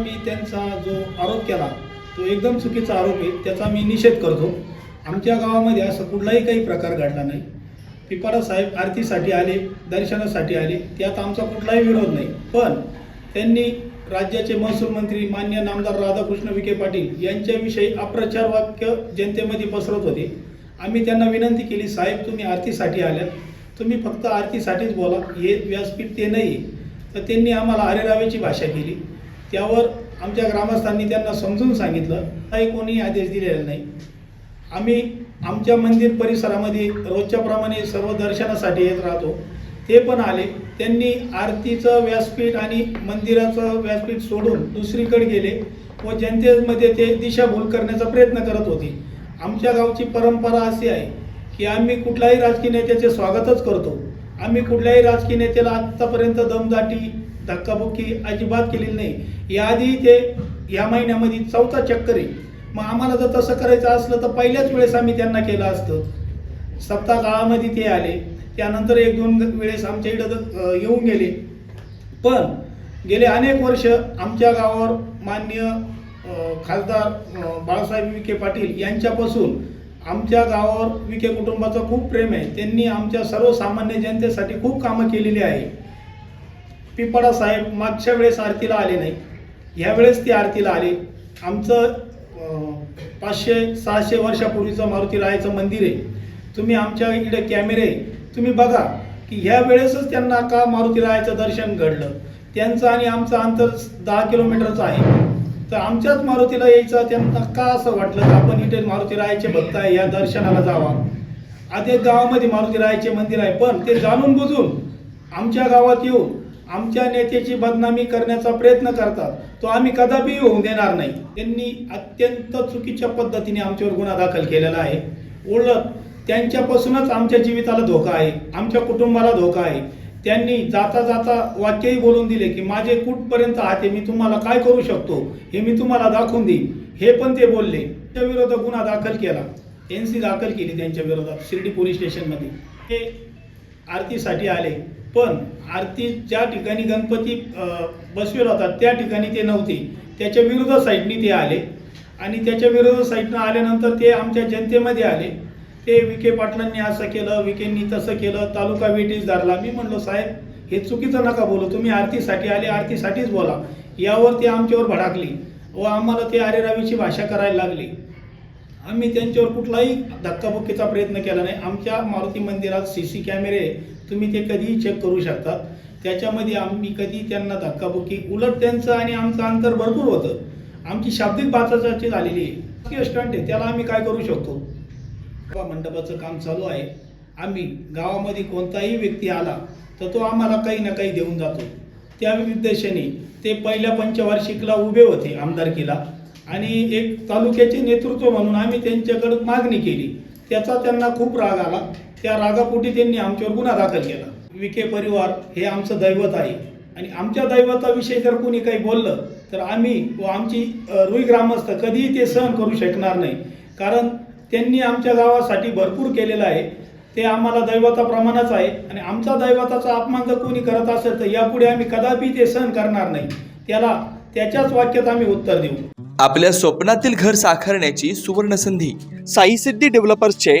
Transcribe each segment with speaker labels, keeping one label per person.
Speaker 1: मी त्यांचा जो आरोप केला तो एकदम चुकीचा आरोप आहे त्याचा मी निषेध करतो. आमच्या गावामध्ये असं कुठलाही काही प्रकार घडला नाही. पिपारा साहेब आरतीसाठी आले दर्शनासाठी आले त्यात आमचा कुठलाही विरोध नाही. पण त्यांनी राज्याचे महसूल मंत्री मान्य नामदार राधाकृष्ण विखे पाटील यांच्याविषयी अप्रचार वाक्य जनतेमध्ये पसरत होते. आम्ही त्यांना विनंती केली साहेब तुम्ही आरतीसाठी आल्यात तुम्ही फक्त आरतीसाठीच बोला. हे व्यासपीठ ते नाही तर त्यांनी आम्हाला आरेरावेची भाषा केली. त्यावर आमच्या ग्रामस्थांनी त्यांना समजून सांगितलं. काही कोणी आदेश दिलेला नाही. आम्ही आमच्या मंदिर परिसरामध्ये रोजच्याप्रमाणे सर्व दर्शनासाठी येत राहतो. ते पण आले. त्यांनी आरतीचं व्यासपीठ आणि मंदिराचं व्यासपीठ सोडून दुसरीकडे गेले व जनतेमध्ये ते दिशाभूल करण्याचा प्रयत्न करत होते. आमच्या गावची परंपरा अशी आहे की आम्ही कुठल्याही राजकीय नेत्याचे स्वागतच करतो. आम्ही कुठल्याही राजकीय नेत्याला आत्तापर्यंत दमदाटी धक्काबुक्की अजिबात केलेली नाही. याआधी ते या महिन्यामध्ये चौथा चक्कर आहे. मग आम्हाला जर तसं करायचं असलं तर पहिल्याच वेळेस आम्ही त्यांना केलं असतं. सप्ताह काळामध्ये ते आले. त्यानंतर एक दोन वेळेस आमच्या इकडं येऊन गेले. पण गेले अनेक वर्ष आमच्या गावावर मान्य खासदार बाळासाहेब विखे पाटील यांच्यापासून आमच्या गावावर विखे कुटुंबाचं खूप प्रेम आहे. त्यांनी आमच्या सर्वसामान्य जनतेसाठी खूप कामं केलेली आहे. पिपाडा साहेब मागच्या वेळेस आरतीला आले नाही ह्यावेळेस ते आरतीला आले. आमचं पाचशे सहाशे वर्षापूर्वीचं मारुती रायाचं मंदिर आहे. तुम्ही आमच्या इकडे कॅमेरे तुम्ही बघा की ह्या वेळेसच त्यांना का मारुती रायाचं दर्शन घडलं? त्यांचं आणि आमचं अंतर दहा किलोमीटरचं आहे. तर आमच्याच मारुतीला यायचं त्यांना का असं वाटलं की आपण इथे मारुती रायाचे भक्त आहे या दर्शनाला जावा? आधी गावामध्ये मारुती रायाचे मंदिर आहे पण ते जाणून बुजून आमच्या गावात येऊन आमच्या नेत्याची बदनामी करण्याचा प्रयत्न करतात तो आम्ही कदापि होऊन देणार नाही. त्यांनी अत्यंत चुकीच्या पद्धतीने आमच्यावर गुन्हा दाखल केलेला आहे. उलट त्यांच्यापासूनच आमच्या जीविताला धोका आहे आमच्या कुटुंबाला धोका आहे. त्यांनी जाता जाता वाक्यही बोलून दिले की माझे कुठपर्यंत हात आहे मी तुम्हाला काय करू शकतो? हे मी तुम्हाला दाखवून देईन. हे पण ते बोलले. त्या विरोधात गुन्हा दाखल केला. एन सी दाखल केली त्यांच्या विरोधात शिर्डी पोलीस स्टेशनमध्ये. ते आरतीसाठी आले. पण आरती ज्या ठिकाणी गणपती अ, होता त्या ठिकाणी ते नव्हते. त्याच्या विरुद्ध साईडनी ते आले. आणि त्याच्या विरुद्ध साईडनं आल्यानंतर ते आमच्या जनतेमध्ये आले. ते विखे पाटलांनी असं केलं विखेंनी तसं केलं तालुका वेटीस धरला मी म्हणलो साहेब हे चुकीचं नका बोलू. तुम्ही आरतीसाठी आले आरतीसाठीच बोला. यावर ते आमच्यावर भडाकली व आम्हाला ते आरेरावीची भाषा करायला लागली. आम्ही त्यांच्यावर कुठलाही धक्काबुक्कीचा प्रयत्न केला नाही. आमच्या मारुती मंदिरात सी सी कॅमेरे तुम्ही ते कधीही चेक करू शकता. त्याच्यामध्ये आम्ही कधी त्यांना धक्काबुक्की उलट त्यांचं आणि आमचं अंतर भरपूर होतं. आमची शाब्दिक बाचाची झालेली आहे. राजकीय स्टंट आहे त्याला आम्ही काय करू शकतो? मंडपाचं काम चालू आहे. आम्ही गावामध्ये कोणताही व्यक्ती आला तर तो आम्हाला काही ना काही देऊन जातो. त्या उद्देशाने ते पहिल्या पंचवार्षिकला उभे होते आमदारकीला. आणि एक तालुक्याचे नेतृत्व म्हणून आम्ही त्यांच्याकडं मागणी केली. त्याचा त्यांना खूप राग आला. त्या रागापोटी त्यांनी आमच्यावर गुन्हा दाखल केला. विखे परिवार हे आमचं दैवत आहे. आणि आमच्या दैवताविषयी जर कोणी काही बोललं तर आम्ही व आमची रुई ग्रामस्थ कधीही ते सहन करू शकणार नाही. कारण त्यांनी आमच्या गावासाठी भरपूर केलेलं आहे. ते आम्हाला दैवताप्रमाणेच आहे. आणि आमचा दैवताचा अपमान जर कोणी करत असेल तर यापुढे आम्ही कदापि ते सहन करणार नाही. त्याला त्याच्याच वाक्यात आम्ही उत्तर देऊ.
Speaker 2: आपल्या स्वप्नातील घर साकारण्याची सुवर्ण संधी साई सिद्धी डेव्हलपर्सचे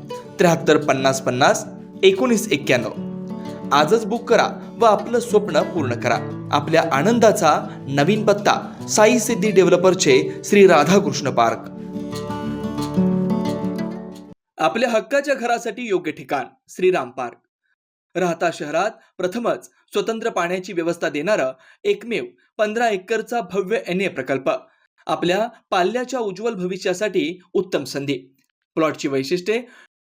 Speaker 2: त्र्याहत्तर पन्नास पन्नास एकोणीस एक्क्याण्णव. आजच बुक करा व आपलं स्वप्न पूर्ण करा. आपल्या आनंदाचा नवीन पत्ता साई सिद्धी डेव्हलपरचे श्री राधाकृष्ण पार्क. आपल्या हक्काच्या घरासाठी योग्य ठिकाण श्रीराम पार्क. राहता शहरात प्रथमच स्वतंत्र पाण्याची व्यवस्था देणारं एकमेव पंधरा एकरचा भव्य एन ए प्रकल्प. आपल्या पाल्याच्या उज्ज्वल भविष्यासाठी उत्तम संधी. प्लॉटची वैशिष्ट्ये